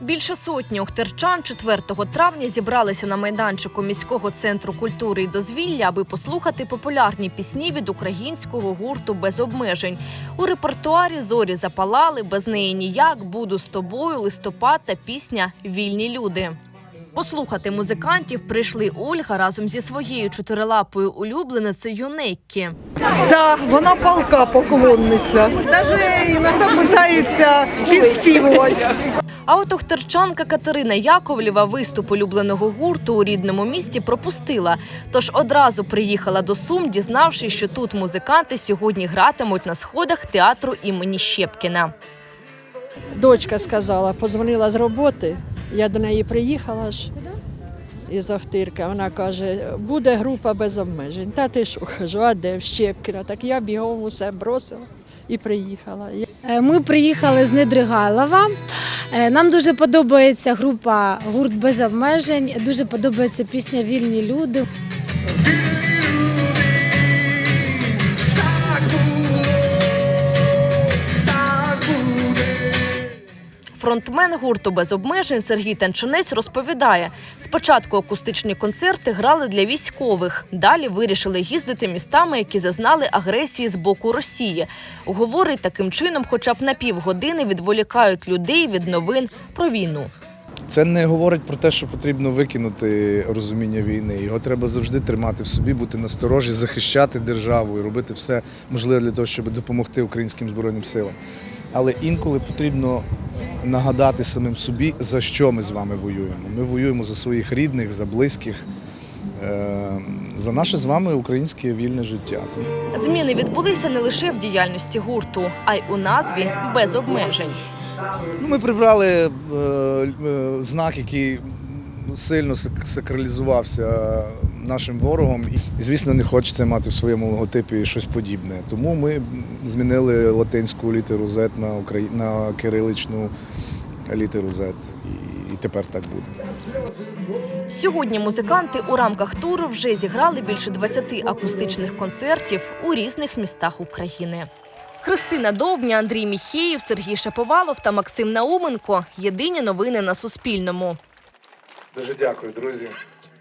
Більше сотні охтерчан 4 травня зібралися на майданчику міського центру культури і дозвілля, аби послухати популярні пісні від українського гурту без обмежень. У репертуарі зорі запалали, без неї ніяк буду з тобою, листопад та пісня Вільні люди. Послухати музикантів прийшли Ольга разом зі своєю чотирилапою улюбленицею Неккі. Да, вона палка поклонниця. Навіть іноді питається підспівувати. А от охтерчанка Катерина Яковлєва виступ улюбленого гурту у рідному місті пропустила. Тож одразу приїхала до Сум, дізнавшись, що тут музиканти сьогодні гратимуть на сходах театру імені Щепкіна. Дочка сказала, позвонила з роботи. Я до неї приїхала ж із Охтирка. Вона каже, буде група без обмежень. Та ти що кажу, а де в Щепкіна? Так я бігом усе бросила і приїхала. Е, Ми приїхали з Недригайлова. Е, Нам дуже подобається група гурт без обмежень. Дуже подобається пісня Вільні люди. Фронтмен гурту без обмежень Сергій Танчунець розповідає: спочатку акустичні концерти грали для військових. Далі вирішили їздити містами, які зазнали агресії з боку Росії. Говорить, таким чином, хоча б на півгодини відволікають людей від новин про війну. Це не говорить про те, що потрібно викинути розуміння війни. Його треба завжди тримати в собі, бути насторожі, захищати державу і робити все можливе для того, щоб допомогти українським збройним силам. Але інколи потрібно нагадати самим собі, за що ми з вами воюємо. Ми воюємо за своїх рідних, за близьких, е, за наше з вами українське вільне життя. Зміни відбулися не лише в діяльності гурту, а й у назві без обмежень. Ну, ми прибрали е, е, знак, який сильно сак- сакралізувався нашим ворогом. І, звісно, не хочеться мати в своєму логотипі щось подібне. Тому ми змінили латинську літеру Z на, украї... на кириличну літеру Z. І, і тепер так буде. Сьогодні музиканти у рамках туру вже зіграли більше 20 акустичних концертів у різних містах України. Христина Довбня, Андрій Міхеєв, Сергій Шаповалов та Максим Науменко. Єдині новини на Суспільному. Дуже дякую, друзі.